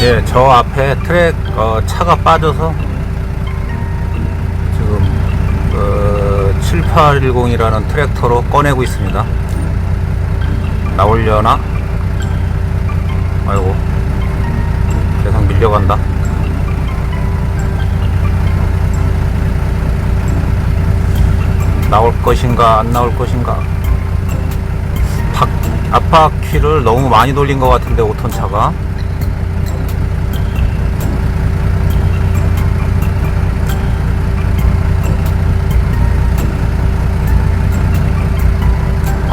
예, 저 앞에 트랙 어, 차가 빠져서 지금 어, 7810이라는 트랙터로 꺼내고 있습니다. 나오려나? 아이고, 계속 밀려간다. 나올 것인가 안 나올 것인가? 바, 앞바퀴를 너무 많이 돌린 것 같은데 5톤 차가.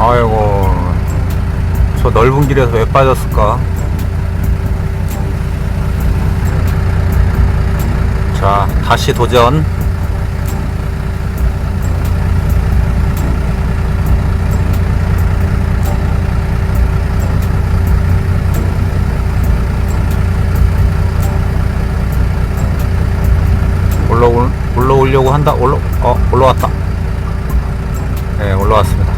아이고 저 넓은 길에서 왜 빠졌을까? 자 다시 도전. 올라올 올라오려고 한다 올라 어 올라왔다. 네 올라왔습니다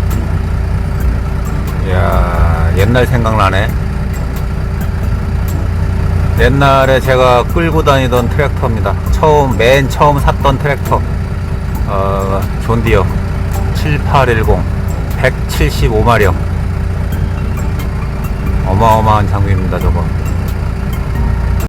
이야 옛날 생각나네. 옛날에 제가 끌고 다니던 트랙터입니다. 처음 맨 처음 샀던 트랙터. 어, 존디어. 7810 175마력. 어마어마한 장비입니다 저거